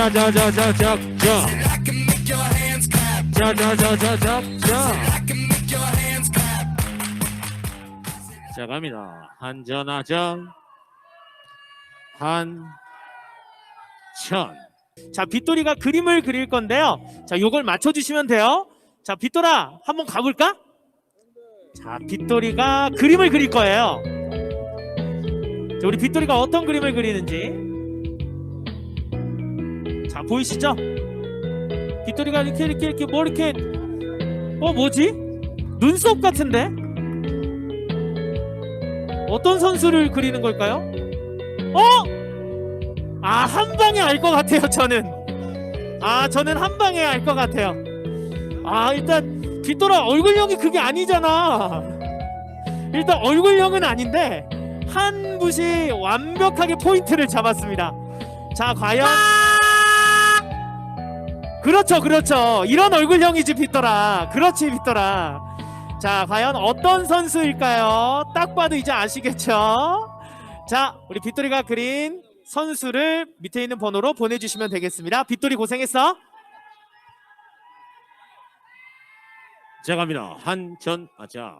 자자자자자자 자자자자자자 자 갑니다 한전하정 한천 자, 빗돌이가 그림을 그릴 건데요. 자, 요걸 맞춰주시면 돼요. 자, 빗돌아, 한번 가볼까? 자, 빗돌이가 그림을 그릴 거예요. 자, 우리 빗돌이가 어떤 그림을 그리는지. 자, 보이시죠? 빗돌이가 이렇게, 이렇게, 이렇게, 뭐, 이렇게, 어, 뭐지? 눈썹 같은데? 어떤 선수를 그리는 걸까요? 어? 아, 한 방에 알 것 같아요, 저는. 아, 저는 한 방에 알 것 같아요. 아, 일단, 빗돌아, 얼굴형이 그게 아니잖아. 일단, 얼굴형은 아닌데, 한 붓이 완벽하게 포인트를 잡았습니다. 자, 과연. 그렇죠, 그렇죠. 이런 얼굴형이지, 빗돌아. 그렇지, 빗돌아. 자, 과연 어떤 선수일까요? 딱 봐도 이제 아시겠죠? 자, 우리 빗돌이가 그린 선수를 밑에 있는 번호로 보내주시면 되겠습니다. 빗돌이 고생했어. 자 갑니다 한전하자